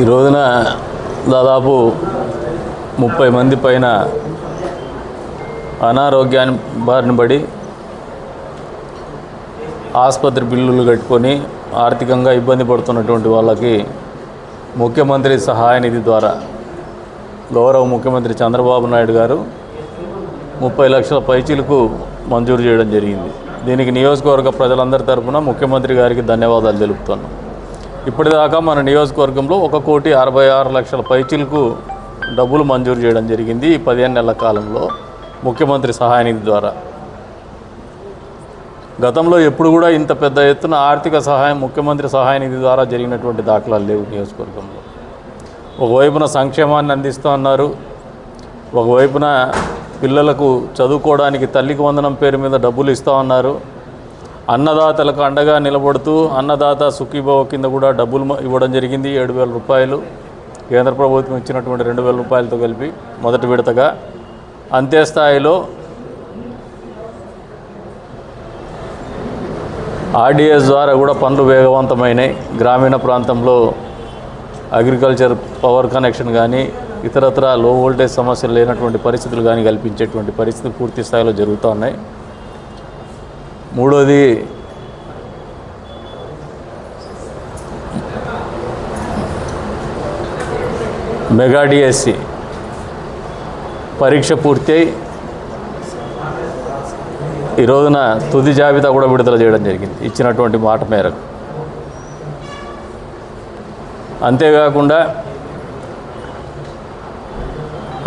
ఈ రోజున దాదాపు ముప్పై మంది పైన అనారోగ్యాన్ని బారిన పడి ఆసుపత్రి బిల్లులు కట్టుకొని ఆర్థికంగా ఇబ్బంది పడుతున్నటువంటి వాళ్ళకి ముఖ్యమంత్రి సహాయ నిధి ద్వారా గౌరవ ముఖ్యమంత్రి చంద్రబాబు నాయుడు గారు ముప్పై లక్షల పైచీలకు మంజూరు చేయడం జరిగింది. దీనికి నియోజకవర్గ ప్రజలందరి తరపున ముఖ్యమంత్రి గారికి ధన్యవాదాలు తెలుపుతున్నాం. ఇప్పటిదాకా మన నియోజకవర్గంలో ఒక కోటి అరవై ఆరు లక్షల పైచీలకు డబ్బులు మంజూరు చేయడం జరిగింది ఈ పదిహేను నెలల కాలంలో ముఖ్యమంత్రి సహాయ నిధి ద్వారా. గతంలో ఎప్పుడు కూడా ఇంత పెద్ద ఎత్తున ఆర్థిక సహాయం ముఖ్యమంత్రి సహాయ నిధి ద్వారా జరిగినటువంటి దాఖలాలు లేవు నియోజకవర్గంలో. ఒకవైపున సంక్షేమాన్ని అందిస్తూ ఉన్నారు ఒకవైపున పిల్లలకు చదువుకోవడానికి తల్లికి వందనం పేరు మీద డబ్బులు ఇస్తూ ఉన్నారు అన్నదాతలకు అండగా నిలబడుతూ అన్నదాత సుఖీభావ కింద కూడా డబ్బులు ఇవ్వడం జరిగింది. ఏడు వేల రూపాయలు. కేంద్ర ప్రభుత్వం ఇచ్చినటువంటి రెండు వేల రూపాయలతో కలిపి మొదటి విడతగా. అంతే స్థాయిలో ఆర్డీఎస్ ద్వారా కూడా పనులు వేగవంతమైనాయి. గ్రామీణ ప్రాంతంలో అగ్రికల్చర్ పవర్ కనెక్షన్ కానీ ఇతరత్ర లో వోల్టేజ్ సమస్యలు లేనటువంటి పరిస్థితులు కానీ కల్పించేటువంటి పరిస్థితులు పూర్తి స్థాయిలో జరుగుతూ ఉన్నాయి. మూడోది మెగా డిఎస్సి పరీక్ష పూర్తయి ఈ రోజున తుది జాబితా కూడా విడుదల చేయడం జరిగింది ఇచ్చినటువంటి మాట మేరకు. అంతేకాకుండా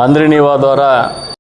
అంద్రినీవా ద్వారా